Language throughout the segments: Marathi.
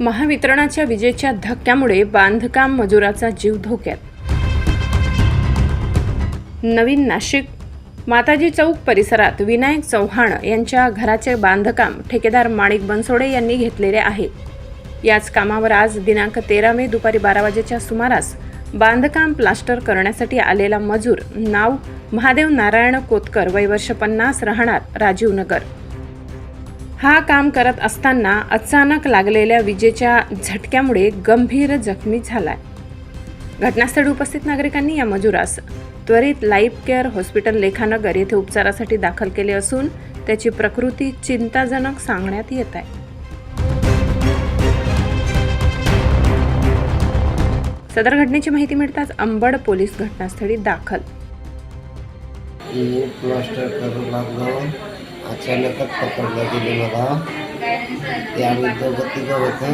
महावितरणाच्या विजेच्या धक्क्यामुळे बांधकाम मजुराचा जीव धोक्यात. नवीन नाशिक माताजी चौक परिसरात विनायक चव्हाण यांच्या घराचे बांधकाम ठेकेदार माणिक बनसोडे यांनी घेतलेले आहे. याच कामावर आज दिनांक तेरा मे दुपारी बारा वाजेच्या सुमारास बांधकाम प्लास्टर करण्यासाठी आलेला मजूर नाव महादेव नारायण कोतकर वय वर्ष पन्नास राहणार राजीवनगर हा काम करत असताना अचानक लागलेल्या विजेच्या झटक्यामुळे गंभीर जखमी झालाय. घटनास्थळी उपस्थित नागरिकांनी या मजुरास त्वरित लाईफ केअर हॉस्पिटल लेखानगर येथे उपचारासाठी दाखल केले असून त्याची प्रकृती चिंताजनक सांगण्यात येत आहे. सदर घटनेची माहिती मिळताच अंबड पोलीस घटनास्थळी दाखल. मी प्लास्टर करू लागलो. अचानकच पकडलं गेले मला. ते आम्ही दोघं तिघं होतं.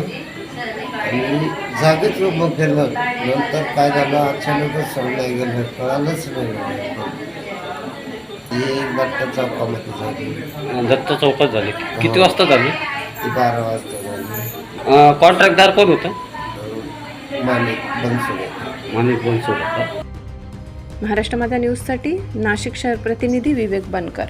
आणि जागेच उभं केलं. नंतर काय झालं? अचानकच सोडलं गेलं. कळालंच नाही. ती बट्ट चौकामध्ये झाली. दत्त चौकात झाले. किती वाजता झाले? ती बारा वाजता झाली. कॉन्ट्रॅक्टदार कोण होतं? बनसुडे. बनसोड. होता महाराष्ट्र माझा न्यूजसाठी नाशिक शहर प्रतिनिधी विवेक बनकर.